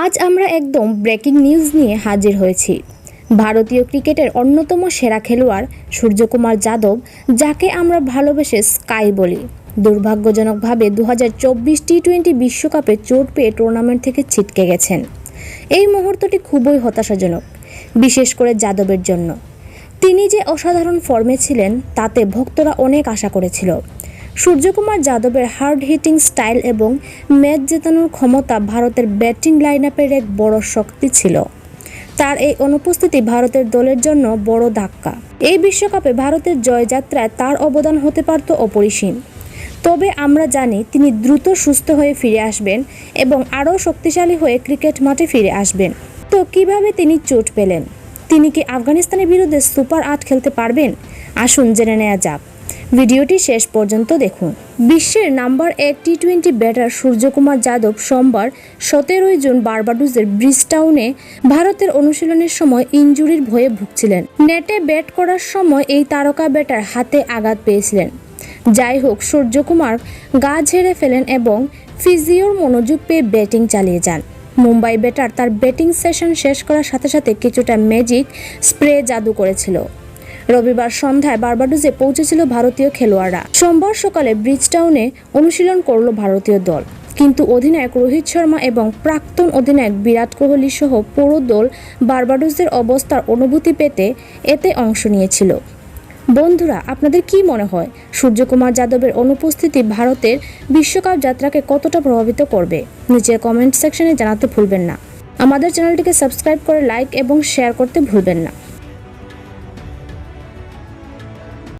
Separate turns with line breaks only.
আজ আমরা একদম ব্রেকিং নিউজ নিয়ে হাজির হয়েছি। ভারতীয় ক্রিকেটের অন্যতম সেরা খেলোয়াড় সূর্যকুমার যাদব, যাকে আমরা ভালোবেসে স্কাই বলি। দুর্ভাগ্যজনকভাবে দু হাজার চব্বিশ টি টোয়েন্টি বিশ্বকাপে চোট পেয়ে টুর্নামেন্ট থেকে ছিটকে গেছেন। এই মুহূর্তটি খুবই হতাশাজনক, বিশেষ করে যাদবের জন্য। তিনি যে অসাধারণ ফর্মে ছিলেন, তাতে ভক্তরা অনেক আশা করেছিল। সূর্যকুমার যাদবের হার্ড হিটিং স্টাইল এবং ম্যাচ জেতানোর ক্ষমতা ভারতের ব্যাটিং লাইন এক বড় শক্তি ছিল। তার এই অনুপস্থিতি ভারতের দলের জন্য বড় ধাক্কা। এই বিশ্বকাপে ভারতের জয়যাত্রায় তার অবদান হতে পারত অপরিসীম। তবে আমরা জানি তিনি দ্রুত সুস্থ হয়ে ফিরে আসবেন এবং আরও শক্তিশালী হয়ে ক্রিকেট মাঠে ফিরে আসবেন। তো কীভাবে তিনি চোট পেলেন? তিনি কি আফগানিস্তানের বিরুদ্ধে সুপার আট খেলতে পারবেন? আসুন জেনে নেওয়া যাক। ভিডিওটি শেষ পর্যন্ত দেখুন। বিশ্বের নাম্বার এক T twenty batter Suryakumar Yadav সোমবার সতেরোই জুন বার্বাডুসের ব্রিজটাউনে ভারতের অনুশীলনের সময় ইনজুরির ভয়ে ভুগছিলেন। নেটে ব্যাট করার সময় এই তারকা ব্যাটার হাতে আঘাত পেয়েছিলেন। যাই হোক, সূর্যকুমার গা ঝেড়ে ফেলেন এবং ফিজিওর মনোযোগ পেয়ে ব্যাটিং চালিয়ে যান। মুম্বাই ব্যাটার তার ব্যাটিং সেশন শেষ করার সাথে সাথে কিছুটা ম্যাজিক স্প্রে জাদু করেছিল। রবিবার সন্ধ্যায় বার্বাডোজে পৌঁছেছিল ভারতীয় খেলোয়াড়রা। সোমবার সকালে ব্রিজটাউনে অনুশীলন করল ভারতীয় দল। কিন্তু অধিনায়ক রোহিত শর্মা এবং প্রাক্তন অধিনায়ক বিরাট কোহলি সহ পুরো দল বার্বাডোজের অবস্থার অনুভূতি পেতে এতে অংশ নিয়েছিল। বন্ধুরা, আপনাদের কি মনে হয়? সূর্যকুমার যাদবের অনুপস্থিতি ভারতের বিশ্বকাপ যাত্রাকে কতটা প্রভাবিত করবে? নিচের কমেন্ট সেকশনে জানাতে ভুলবেন না। আমাদের চ্যানেলটিকে সাবস্ক্রাইব করে লাইক এবং শেয়ার করতে ভুলবেন না।